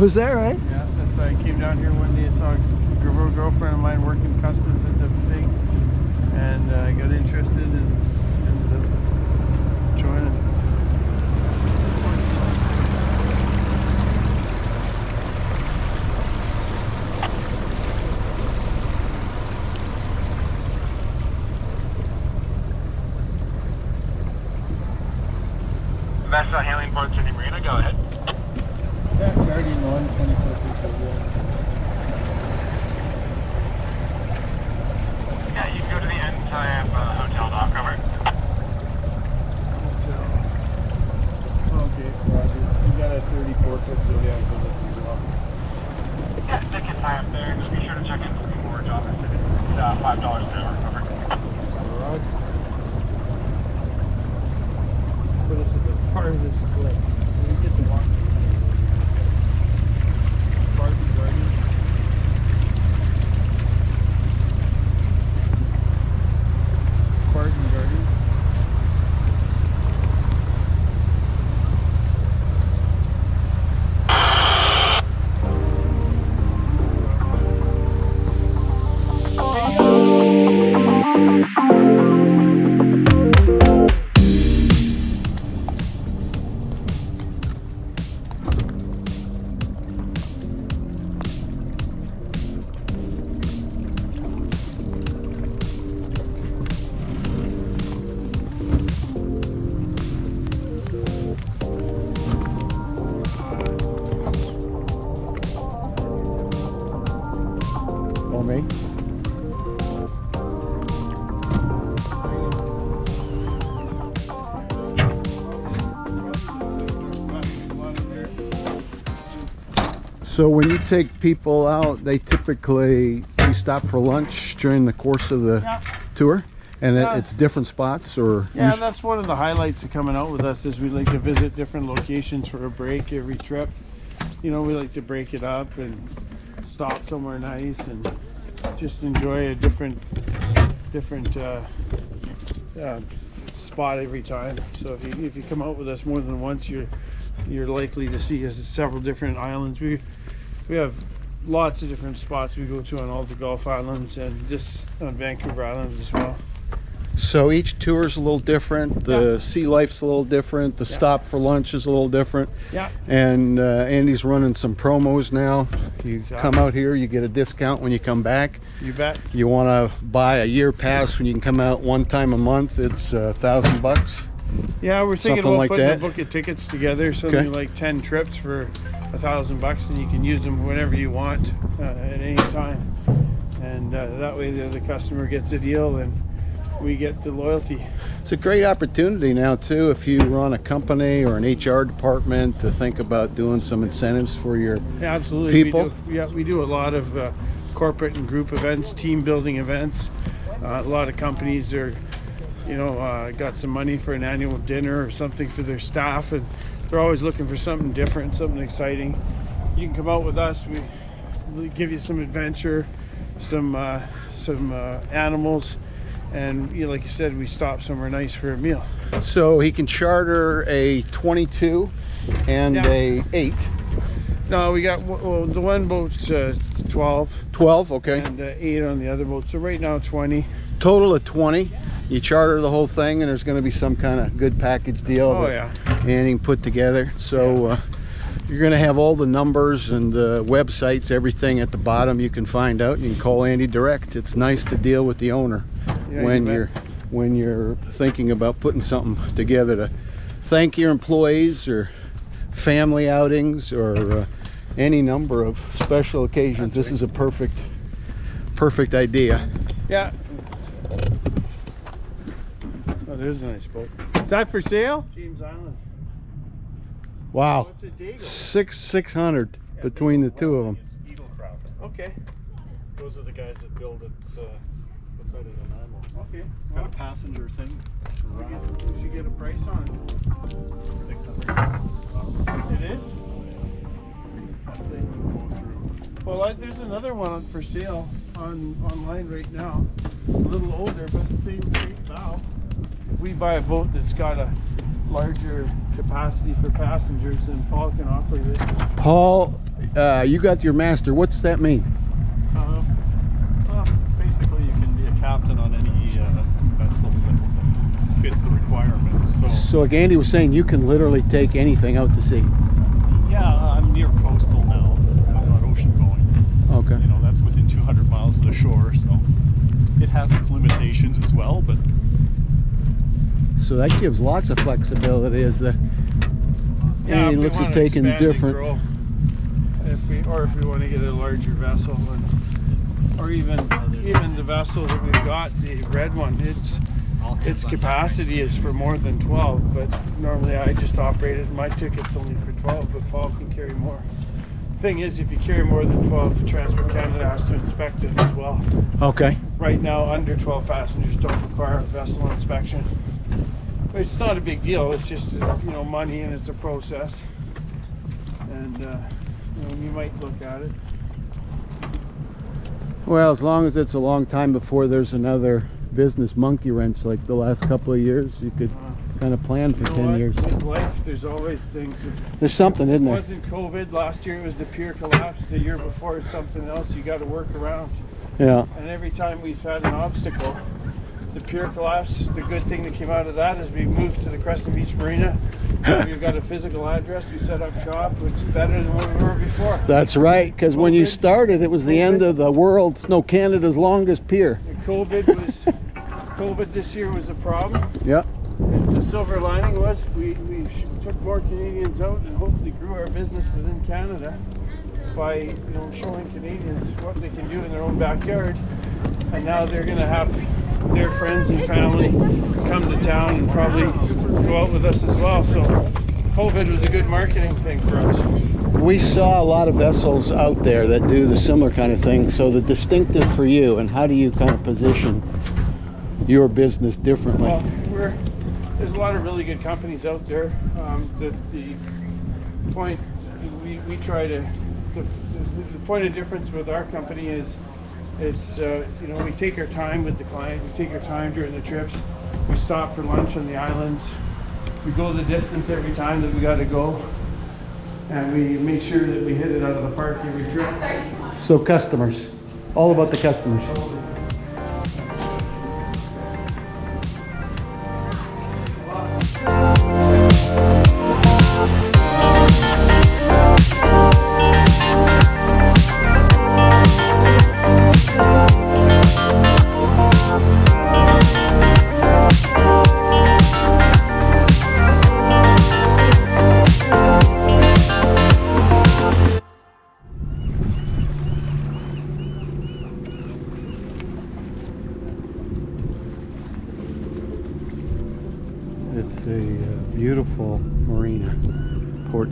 Oh, is that right? Yeah, that's I came down here one day and saw a girl- girlfriend of mine working customs at the thing, and uh, I got interested Me? So when you take people out, they typically you stop for lunch during the course of the Yeah. tour, and it, it's different spots, or Yeah, that's one of the highlights of coming out with us is we like to visit different locations for a break every trip. You know, we like to break it up and stop somewhere nice and just enjoy a different different uh, uh, spot every time. So if you if you come out with us more than once, you're you're likely to see us at several different islands. We we have lots of different spots we go to on all the Gulf Islands and just on Vancouver Island as well. So each tour is a little different. The Yeah. sea life's a little different. The Yeah. stop for lunch is a little different. Yeah. And uh, Andy's running some promos now. You come out here, you get a discount when you come back. You bet. You want to buy a year pass when you can come out one time a month. It's a thousand bucks. Yeah, we're thinking Something about like putting that? a book of tickets together, so Okay. like ten trips for a thousand bucks, and you can use them whenever you want uh, at any time, and uh, that way the, the customer gets a deal and we get the loyalty. It's a great opportunity now too if you run a company or an HR department to think about doing some incentives for your Yeah, absolutely. People? We do, yeah, we do a lot of uh, corporate and group events, team building events. Uh, a lot of companies are, you know, uh, got some money for an annual dinner or something for their staff, and they're always looking for something different, something exciting. You can come out with us. We, we give you some adventure, some uh, some uh, animals, and you know, like you said, we stop somewhere nice for a meal. so he can charter a 22 and Yeah. a 8 No, we got well, the one boat's uh, 12 12 okay and uh, eight on the other boat. So right now 20. total of 20 you charter the whole thing and there's going to be some kind of good package deal Oh yeah. Andy can put together so uh, you're going to have all the numbers and the websites everything at the bottom you can find out you can call Andy direct it's nice to deal with the owner Yeah, when you you're when you're thinking about putting something together to thank your employees or family outings or uh, any number of special occasions That's this is a perfect perfect idea Yeah. Oh, there's a nice boat. Is that for sale? James Island. wow What's a six six hundred between the two of them Is Eaglecraft. Okay. Those are the guys that build it uh, outside of Nanaimo. Okay. It's got a passenger thing to run. we should get a price on Six hundred. it. It is? Well, I, there's another one for sale on online right now. A little older, but the same shape bow. If we buy a boat that's got a larger capacity for passengers, then Paul can operate it. Paul, uh, you got your master. What's that mean? Uh, well, basically, you can be a captain on any uh, vessel that fits the requirements. So, So, like Andy was saying, you can literally take anything out to sea. yeah, I'm near coastal now. I'm not ocean going. Okay. You know, that's within 200 miles of the shore. So, it has its limitations as well. But So that gives lots of flexibility as the Yeah, Andy looks at taking different. grow, If we, or if we want to get a larger vessel, and, or even even the vessel that we've got, the red one, its its capacity is for more than 12. But normally I just operate it. My ticket's only for 12, but Paul can carry more. Thing is, if you carry more than 12, Transport Canada has to inspect it as well. Okay. Right now, under 12 passengers don't require a vessel inspection. But It's not a big deal. It's just you know money and it's a process. And uh, you know you might look at it. Well, as long as it's a long time before there's another business monkey wrench like the last couple of years, you could uh-huh. kind of plan for You know 10 what? years. With life, there's always things. There's something, isn't there? It wasn't COVID last year, it was the pier collapse. The year before, it's something else. You got to work around. Yeah. And every time we've had an obstacle, the pier collapse, the good thing that came out of that is we moved to the Crescent Beach Marina. We've got a physical address. We set up shop. It's better than what we were before. That's right, because when you started, it was the end of the world. no, Canada's longest pier. And COVID was, COVID this year was a problem. Yep. The silver lining was we, we took more Canadians out and hopefully grew our business within Canada by you know showing Canadians what they can do in their own backyard. And now they're going to have their friends and family come to town and probably go out with us as well. So COVID was a good marketing thing for us. We saw a lot of vessels out there that do the similar kind of thing. So the distinctive for you, and how do you kind of position your business differently? Well, we're there's a lot of really good companies out there. Um, the, the point we, we try to the, the, the point of difference with our company is it's uh, you know we take our time with the client. We take our time during the trips. We stop for lunch on the islands. We go the distance every time that we got to go, and we make sure that we hit it out of the park every trip. So customers, all about the customers.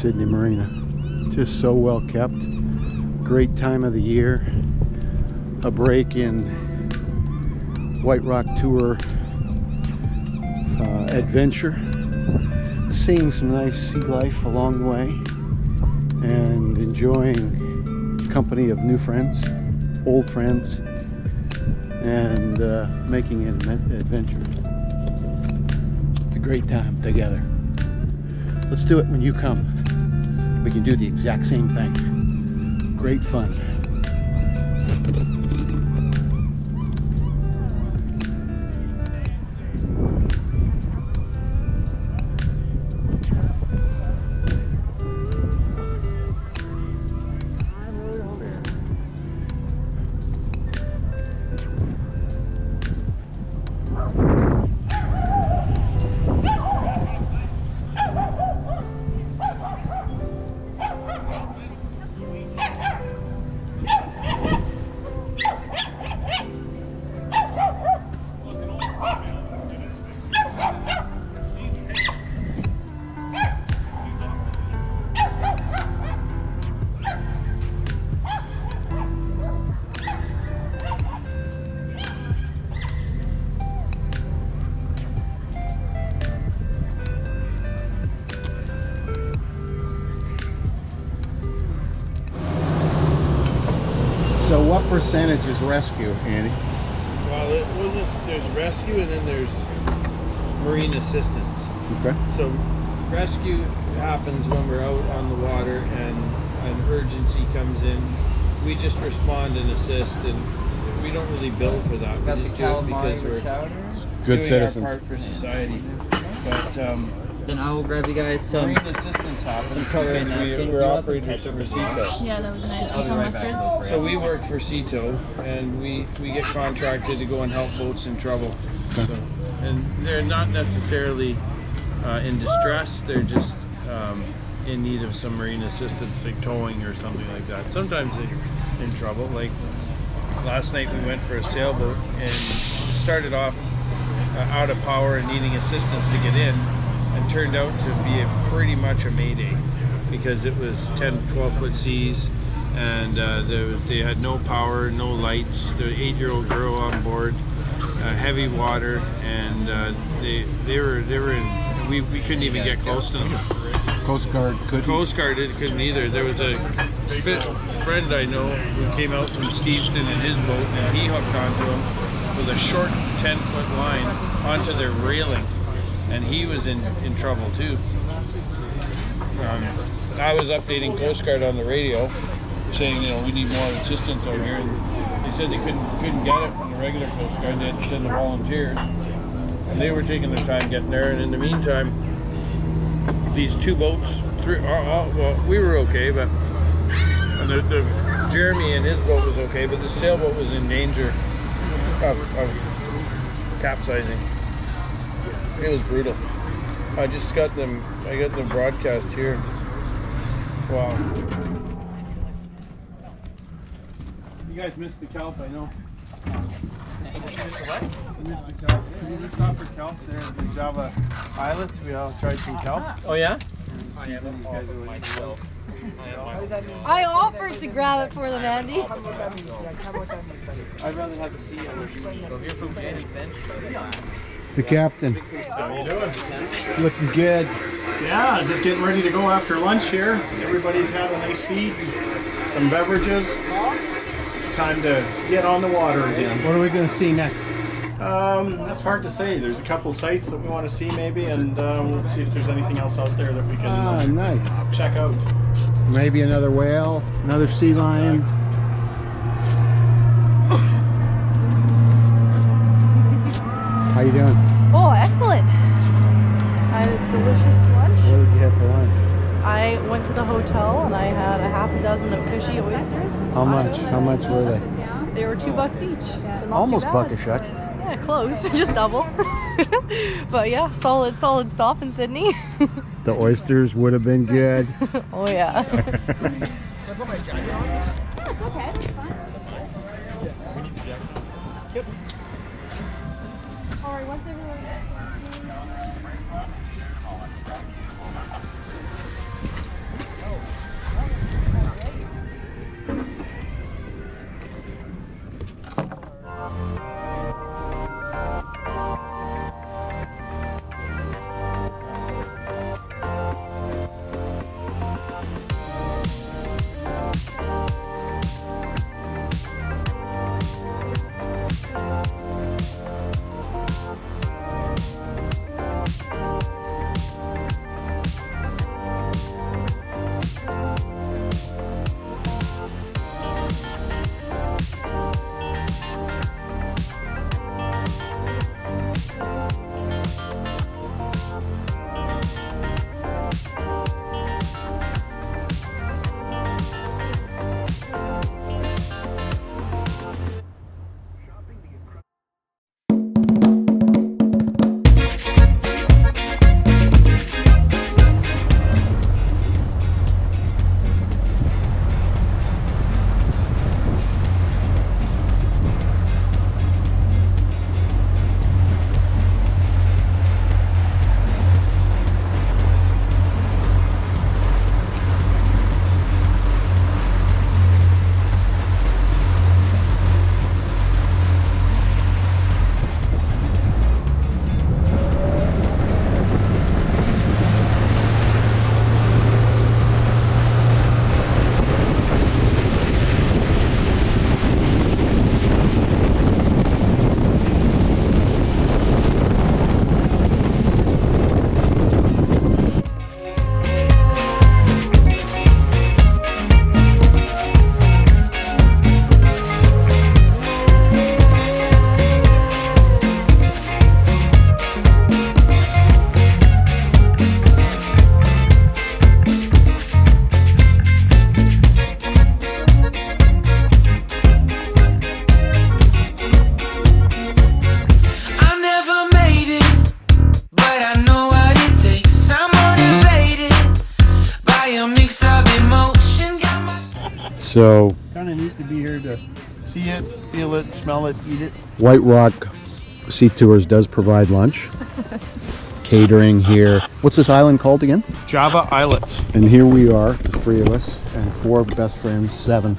Sydney Marina. Just so well kept. Great time of the year. A break in White Rock Tour uh, adventure. Seeing some nice sea life along the way and enjoying company of new friends, old friends, and uh, making it an adventure. It's a great time together. Let's do it when you come. We can do the exact same thing. Great fun. Percentage is rescue, Andy? Well, it wasn't. There's rescue and then there's marine assistance. Okay. So rescue happens when we're out on the water and an urgency comes in. We just respond and assist, and we don't really bill for that. We just do it because we're with chowder. Good doing citizens. our part for society. But um, Then I will grab you guys some. marine assistance happens colored because we, napkins. we're You want some operators for or? CETO. Yeah, that would be nice. I'll be right back. So we work for CETO, and we, we get contracted to go and help boats in trouble. So, and they're not necessarily uh, in distress; they're just um, in need of some marine assistance, like towing or something like that. Sometimes they're in trouble. Like last night, we went for a sailboat and started off uh, out of power and needing assistance to get in, and turned out to be a pretty much a mayday because it was 10, 12 foot seas, and uh, there they had no power, no lights. The eight-year-old girl on board, uh, heavy water, and uh, they they were they were in. We, we couldn't even get close to them. Coast Guard could. Coast Guard did, couldn't either. There was a friend I know who came out from Steveston in his boat, and he hooked onto them with a short 10 foot line onto their railing, and he was in, in trouble too. Um, I was updating Coast Guard on the radio, saying you know we need more assistance over here, and they said they couldn't couldn't get it from the regular Coast Guard. They had to send the volunteers, and they were taking their time getting there. And in the meantime, these two boats, three, uh, uh, well, we were okay, but the, the Jeremy and his boat was okay, but the sailboat was in danger of, of capsizing. It was brutal. I just got them. I got the broadcast here. Wow. You guys missed the kelp, I know. What? Missed the kelp. We just stopped for kelp there at the Java Islets. We all tried some kelp. Oh yeah. I offered to grab it for them, Andy. I'd rather have the sea on the So if you're from Jenny Finch, The captain. How you doing? It's looking good. Yeah, just getting ready to go after lunch here. Everybody's had a nice feed, some beverages. Time to get on the water again. What are we going to see next? Um, that's hard to say. There's a couple sites that we want to see maybe, and um, we'll see if there's anything else out there that we can Ah, nice. check out. Maybe another whale, another sea lion. How you doing? I went to the hotel and I had a half a dozen of cushy oysters. How much? How much were they? They were two bucks each. So Almost buck a shuck. Yeah, close. Just double. but yeah, solid, solid stop in Sydney. The oysters would have been good. oh yeah. So I put my jacket on? Yeah, it's okay. That's fine. All right. Once everyone. So kind of neat to be here to see it, feel it, smell it, eat it. White Rock Sea Tours does provide lunch. Catering here. What's this island called again? Java Islet. And here we are, the three of us, and four best friends, seven,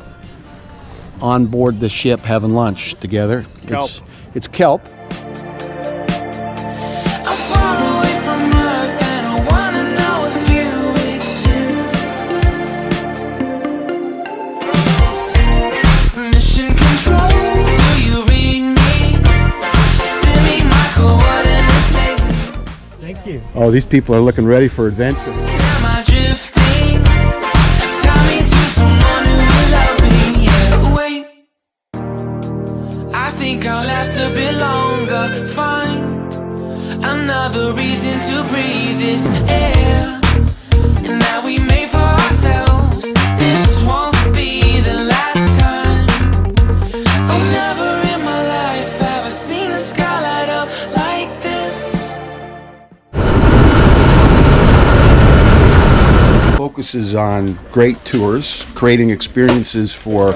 on board the ship having lunch together. Kelp. It's, it's kelp. Oh, these people are looking ready for adventure. Reason to breathe this air. Focuses on great tours, creating experiences for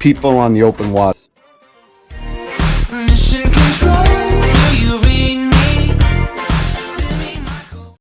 people on the open water.